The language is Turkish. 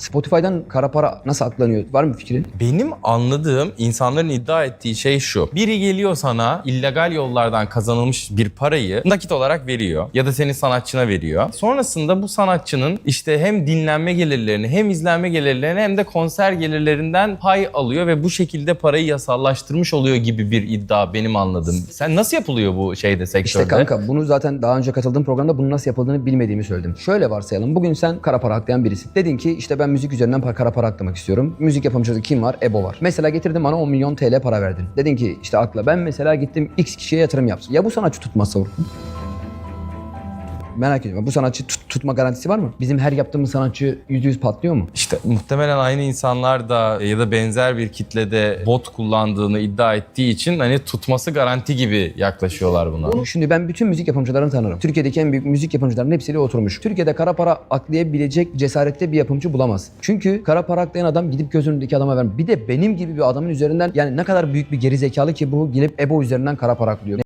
Spotify'dan kara para nasıl aklanıyor? Var mı fikrin? Benim anladığım insanların iddia ettiği şey şu. Biri geliyor sana illegal yollardan kazanılmış bir parayı nakit olarak veriyor ya da senin sanatçına veriyor. Sonrasında bu sanatçının işte hem dinlenme gelirlerini hem izlenme gelirlerini hem de konser gelirlerinden pay alıyor ve bu şekilde parayı yasallaştırmış oluyor gibi bir iddia benim anladığım. Sen nasıl yapılıyor bu şeyde sektörde? İşte kanka bunu zaten daha önce katıldığım programda bunun nasıl yapıldığını bilmediğimi söyledim. Şöyle varsayalım. Bugün sen kara para aklayan birisin. Dedin ki işte ben müzik üzerinden para- kara para aklamak istiyorum. Müzik yapımcısı kim var? Ebo var. Mesela getirdin bana 10 milyon TL para verdin. Dedin ki işte akla ben mesela gittim X kişiye yatırım yapsın. Ya bu sanatçı tutmazsa Orkun? Merak ediyorum. Bu sanatçı tut- tutma garantisi var mı? Bizim her yaptığımız sanatçı %100 patlıyor mu? İşte muhtemelen aynı insanlar da ya da benzer bir kitlede bot kullandığını iddia ettiği için hani tutması garanti gibi yaklaşıyorlar buna. Şimdi ben bütün müzik yapımcılarını tanırım. Türkiye'deki en büyük müzik yapımcılarının hepsiyle oturmuş. Türkiye'de kara para aklayabilecek cesarette bir yapımcı bulamaz. Çünkü kara para aklayan adam gidip göz önündeki adama vermez. Bir de benim gibi bir adamın üzerinden yani ne kadar büyük bir geri zekalı ki bu gidip Ebo üzerinden kara para aklıyor.